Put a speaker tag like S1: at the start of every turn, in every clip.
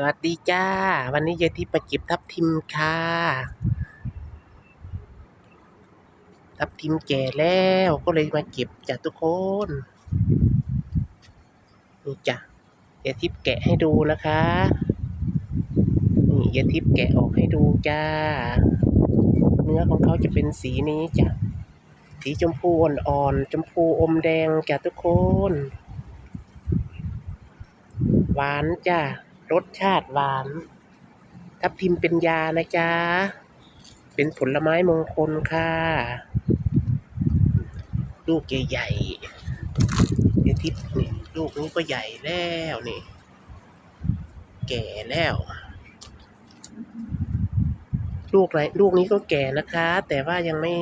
S1: สวัสดีจ้า วันนี้ยายทิพย์มาเก็บทับทิมค่ะ ทับทิมแก่แล้วก็เลยมาเก็บจ้ะทุกคนนี่จ้ะยายทิพย์แกะให้ดูนะคะนี่ยายทิพย์แกะออกให้ดูจ้า เนื้อของเขาจะเป็นสีนี้จ้ะสีชมพูอ่อนๆชมพูอมแดงจ้ะทุกคน หวานจ้ะ รสชาติหวานทับทิมเป็นยานะจ๊ะ เป็นผลไม้มงคลค่ะ ลูกใหญ่ๆเดี๋ยวทิพย์นี่ลูกนี้ก็ใหญ่แล้วนี่ แก่แล้ว ลูกไหนลูกนี้ก็แก่นะคะ แต่ว่ายังไม่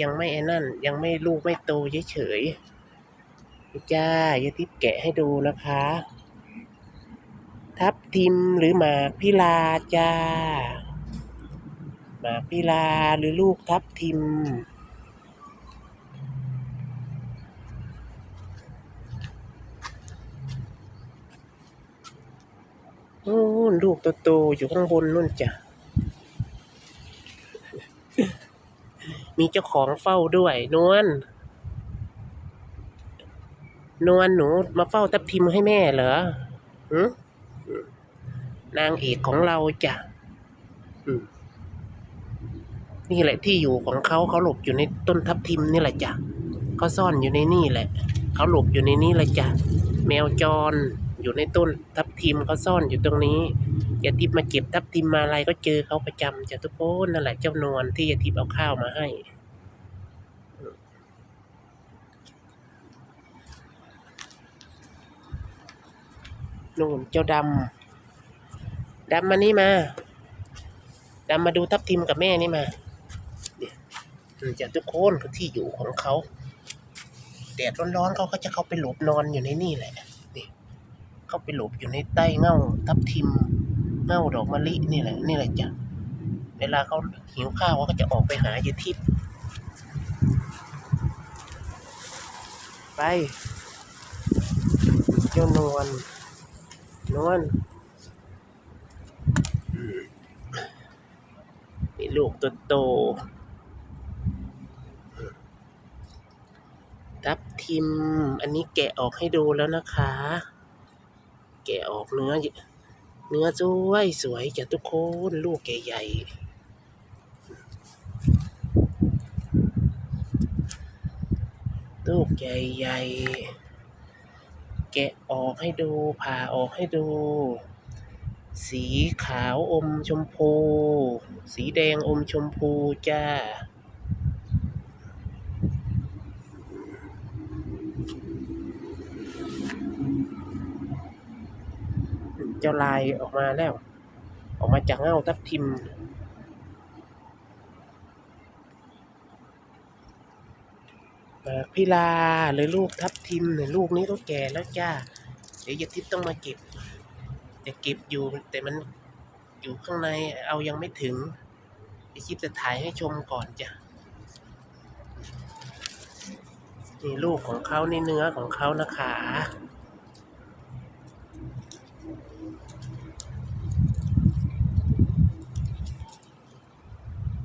S1: ยังไม่ไอ้นั่น ยังไม่ลูกไม่โตเฉยๆจ้ายาทิพย์แกะให้ดูนะคะ ทับทิมหรือหมากพิลาจ้า หมากพิลาหรือลูกทับทิมนู่นลูกโตๆอยู่ข้างบนนู่นจ้ะ มีเจ้าของเฝ้าด้วย นวลนวลหนูมาเฝ้าทับทิมให้แม่เหรอหื นางเอกของเราจ้ะนี่แหละที่อยู่ของเขาเขาหลบอยู่ในต้นทับทิมนี่แหละจ้ะเขาซ่อนอยู่ในนี่แหละ เขาหลบอยู่ในนี้แหละจ้ะแมวจรอยู่ในต้นทับทิมเขาซ่อนอยู่ตรงนี้ยาทิพมาเก็บทับทิมมาอะไรก็เจอเขาประจำจ้ะทุกคนนั่นแหละเจ้านวลที่ยาทิพเอาข้าวมาให้นู่นเจ้าดำ ดำมานี่มาดำมาดูทับทิมกับแม่นี่มาเนี่ยจะทุกคนคือที่อยู่ของเขาแดดร้อนๆเขาก็จะเข้าไปหลบนอนอยู่ในนี่แหละนี่เข้าไปหลบอยู่ในใต้เง่าทับทิมเง่าดอกมะลินี่แหละ นี่แหละจ้ะเวลาเขาหิวข้าวเขาก็จะออกไปหายายทิพไปเจ้านวลนวล มีลูกตัวโต ทับทิม อันนี้แกะออกให้ดูแล้วนะคะ แกะออกเนื้อ เนื้อสวยสวยจ้ะทุกคน ลูกใหญ่ลูกใหญ่ๆ แกะออกให้ดูผ่าออกให้ดู สีขาวอมชมพู สีแดงอมชมพูจ้า เจ้าลายออกมาแล้ว ออกมาจากเงาทับทิมพิลาหรือลูกทับทิมเนี่ยลูกนี้ก็แก่แล้วจ้า เดี๋ยวยาทิพย์ต้องมาเก็บ จะเก็บอยู่แต่มันอยู่ข้างในเอายังไม่ถึงยายทิพย์จะถ่ายให้ชมก่อนจ้ะนี่ลูกของเขาในเนื้อของเขานะคะ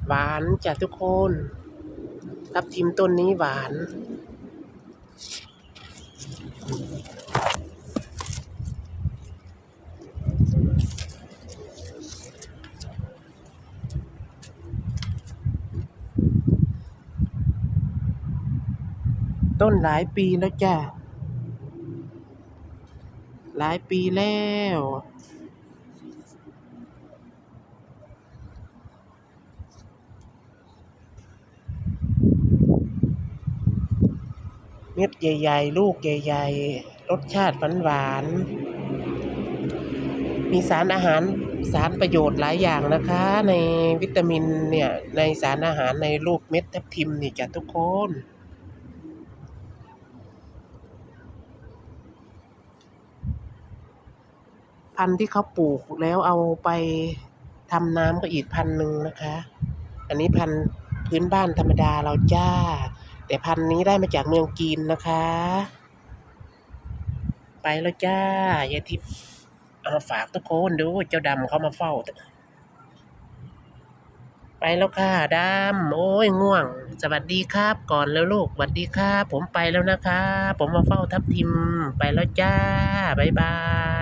S1: หวานจ้ะทุกคนทับทิมต้นนี้หวาน ต้นหลายปีแล้วจ้ะ หลายปีแล้ว เม็ดใหญ่ๆ ลูกใหญ่ๆ รสชาติหวานๆ มีสารอาหารสารประโยชน์หลายอย่างนะคะ ในวิตามินเนี่ย ในสารอาหารในรูปเม็ดทับทิมนี่จ้ะทุกคน พันธุ์ที่เขาปลูกแล้วเอาไปทำน้ำก็อีกพันหนึ่งนะคะ อันนี้พันธุ์พื้นบ้านธรรมดาเราจ้า แต่พันธุ์นี้ได้มาจากเมืองจีนนะคะ ไปแล้วจ้ายายทิพย์เอามาฝากทุกคนดูเจ้าดำเขามาเฝ้า ไปแล้วค่ะดำโอ้ยง่วง สวัสดีครับ ก่อนแล้วลูกสวัสดีครับผมไปแล้วนะคะ ผมมาเฝ้าทับทิมไปแล้วจ้าบ๊ายบาย